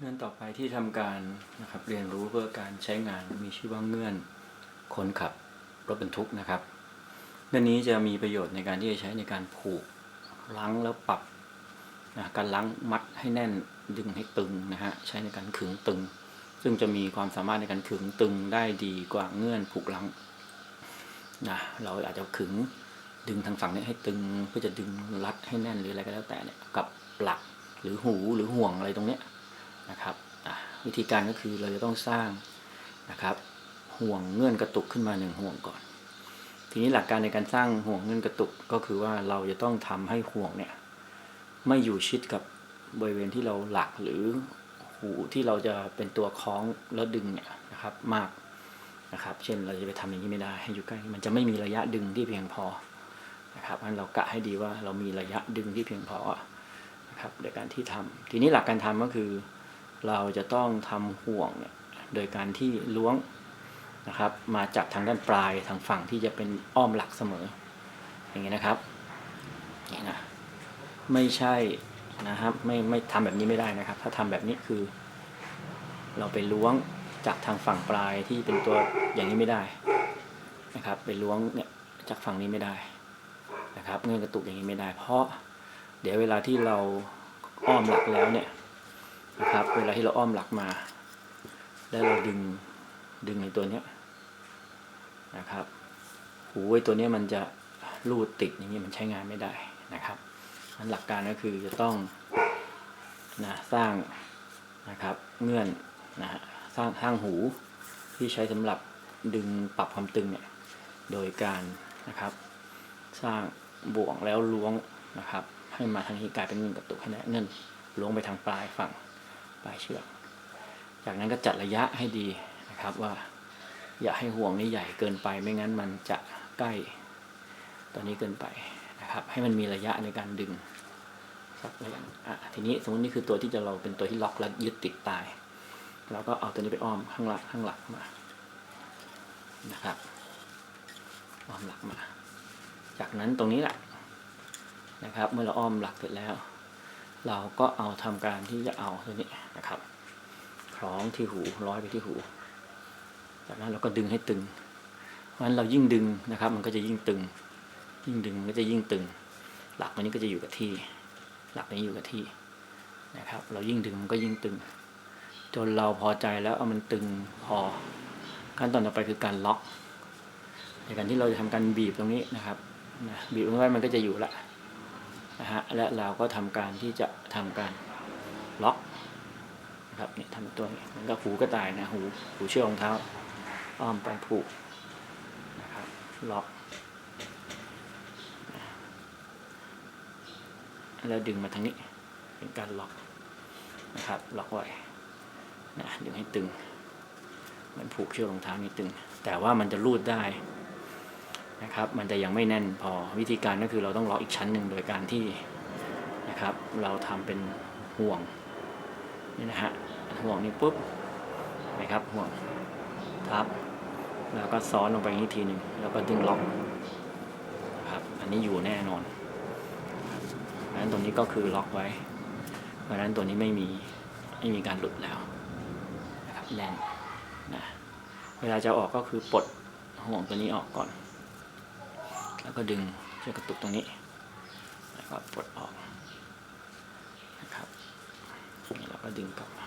เงื่อนต่อไปที่ทำการนะครับเรียนรู้เพื่อการใช้งานมีชื่อว่าเงื่อนคนขับรถบรรทุกนะครับ เงื่อนนี้จะมีประโยชน์ในการที่จะใช้ในการผูกลังแล้วปรับนะการลังมัดให้แน่นดึงให้ตึงนะฮะใช้ในการขึงตึง ซึ่งจะมีความสามารถในการขึงตึงได้ดีกว่าเงื่อนผูกลังนะเราอาจจะขึงดึงทางฝั่งนี้ให้ตึงเพื่อจะดึงรัดให้แน่นหรืออะไรก็แล้วแต่เนี่ยกับหลักหรือหูหรือห่วงอะไรตรงเนี้ย นะครับวิธีการก็คือเราจะต้องสร้างนะครับ ห่วงเงื่อนกระตุกขึ้นมาหนึ่งห่วงก่อน ทีนี้หลักการในการสร้างห่วงเงื่อนกระตุกก็คือว่าเราจะต้องทำให้ห่วงเนี่ยไม่อยู่ชิดกับบริเวณที่เราหลักหรือหูที่เราจะเป็นตัวคล้องแล้วดึงเนี่ยนะครับมากนะครับ เช่นเราจะไปทำอย่างนี้ไม่ได้ให้อยู่ใกล้มันจะไม่มีระยะดึงที่เพียงพอนะครับงั้นเรากะให้ดีว่าเรามีระยะดึงที่เพียงพอนะครับในการที่ทำทีนี้หลักการทำก็คือ เราจะต้องทำห่วงโดยการที่ล้วงนะครับ มาจากทางด้านปลายทางฝั่งที่จะเป็นอ้อมหลักเสมอ อย่างนี้นะครับนี่นะไม่ใช่นะครับไม่ไม่ทำแบบนี้ไม่ได้นะครับ ถ้าทำแบบนี้คือ เราไปล้วงจากทางฝั่งปลายที่เป็นตัวอย่างนี้ไม่ได้นะครับ ไปล้วงเนี่ยจากฝั่งนี้ไม่ได้นะครับ เงื่อนกระตุกอย่างนี้ไม่ได้ เพราะเดี๋ยวเวลาที่เราอ้อมหลักแล้วเนี่ย นะครับ เวลาที่เราอ้อมหลักมา แล้วเราดึงดึงในตัวเนี้ยนะครับหูไอ้ตัวเนี้ยมันจะรูดติดอย่างนี้มันใช้งานไม่ได้นะครับอันหลักการก็คือจะต้องนะสร้างนะครับเงื่อนนะฮะสร้างสร้างหูที่ใช้สำหรับดึงปรับความตึงเนี่ยโดยการนะครับ สร้างบ่วงแล้วล้วงนะครับ ให้มาทางนี้กลายเป็นเงื่อนกระตุกให้ได้เงื่อนล้วงไปทางปลายฝั่ง ปลายเชือก จากนั้นก็จัดระยะให้ดีนะครับว่า อย่าให้ห่วงนี้ใหญ่เกินไปไม่งั้นมันจะใกล้ตอนนี้เกินไปนะครับ ให้มันมีระยะในการดึงสักระยะอะทีนี้สมมตินี่คือตัวที่จะเราเป็นตัวที่ล็อกและยึดติดตายเราก็เอาตัวนี้ไปอ้อมข้างหลังข้างหลังมานะครับอ้อมหลักมา จากนั้นตรงนี้แหละนะครับ เมื่อเราอ้อมหลักเสร็จแล้ว เราก็เอาทำการที่จะเอาตัวนี้นะครับคล้องที่หูร้อยไปที่หู จากนั้นเราก็ดึงให้ตึง เพราะฉะนั้นเรายิ่งดึงนะครับ มันก็จะยิ่งตึง ยิ่งดึงมันก็จะยิ่งตึง หลักมันนี้ก็จะอยู่กับที่ หลักนี้อยู่กับที่นะครับ เรายิ่งดึงมันก็ยิ่งตึง จนเราพอใจแล้วเอามันตึงพอขั้นตอนต่อไปคือการล็อก ในการที่เราจะทำการบีบตรงนี้นะครับนะบีบลงไปมันก็จะอยู่ละ นะฮะและเราก็ทำการที่จะทำการล็อกนะครับเนี่ยทำตัวนี้มันก็หูกระต่ายนะหูหูเชือกรองเท้าอ้อมไปผูกนะครับล็อกแล้วดึงมาทางนี้เป็นการล็อกนะครับล็อกไว้นะดึงให้ตึงเหมือนผูกเชือกรองเท้านี่ตึง แต่ว่ามันจะรูดได้ นะครับ มันจะยังไม่แน่นพอวิธีการก็คือเราต้องล็อกอีกชั้นหนึ่งโดยการที่นะครับ เราทำเป็นห่วงนี่นะฮะห่วงนี้ปุ๊บนะครับห่วงทับแล้วก็ซ้อนลงไปอีกทีหนึ่งแล้วก็ดึงล็อกนะครับอันนี้อยู่แน่นอนครับเพราะฉะนั้นตรงนี้ก็คือล็อกไว้ เพราะฉะนั้นตัวนี้ไม่มีไม่มีการหลุดแล้วนะครับแน่นนะเวลาจะออกก็คือปลดห่วงตัวนี้ออกก่อน แล้วก็ดึงเชือกกระตุกตรงนี้ แล้วก็ปลดออกนะครับนี่เราก็ดึงกลับมา